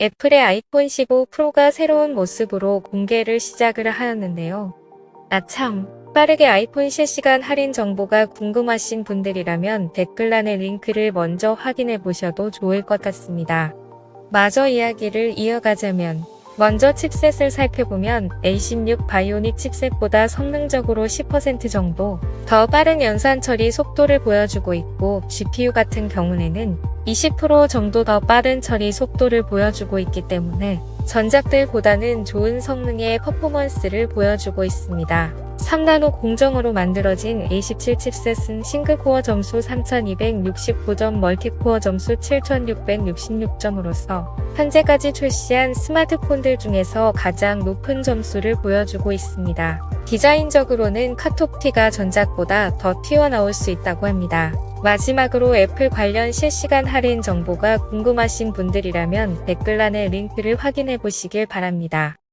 애플의 아이폰 15 프로가 새로운 모습으로 공개를 시작을 하였는데요. 아참, 빠르게 아이폰 실시간 할인 정보가 궁금하신 분들이라면 댓글란의 링크를 먼저 확인해 보셔도 좋을 것 같습니다. 마저 이야기를 이어가자면, 먼저 칩셋을 살펴보면 A16 바이오닉 칩셋보다 성능적으로 10% 정도 더 빠른 연산 처리 속도를 보여주고 있고 GPU 같은 경우에는 20% 정도 더 빠른 처리 속도를 보여주고 있기 때문에 전작들보다는 좋은 성능의 퍼포먼스를 보여주고 있습니다. 3나노 공정으로 만들어진 A17 칩셋은 싱글코어 점수 3269점, 멀티코어 점수 7666점으로서 현재까지 출시한 스마트폰들 중에서 가장 높은 점수를 보여주고 있습니다. 디자인적으로는 카톡티가 전작보다 더 튀어나올 수 있다고 합니다. 마지막으로 애플 관련 실시간 할인 정보가 궁금하신 분들이라면 댓글란의 링크를 확인해 보시길 바랍니다.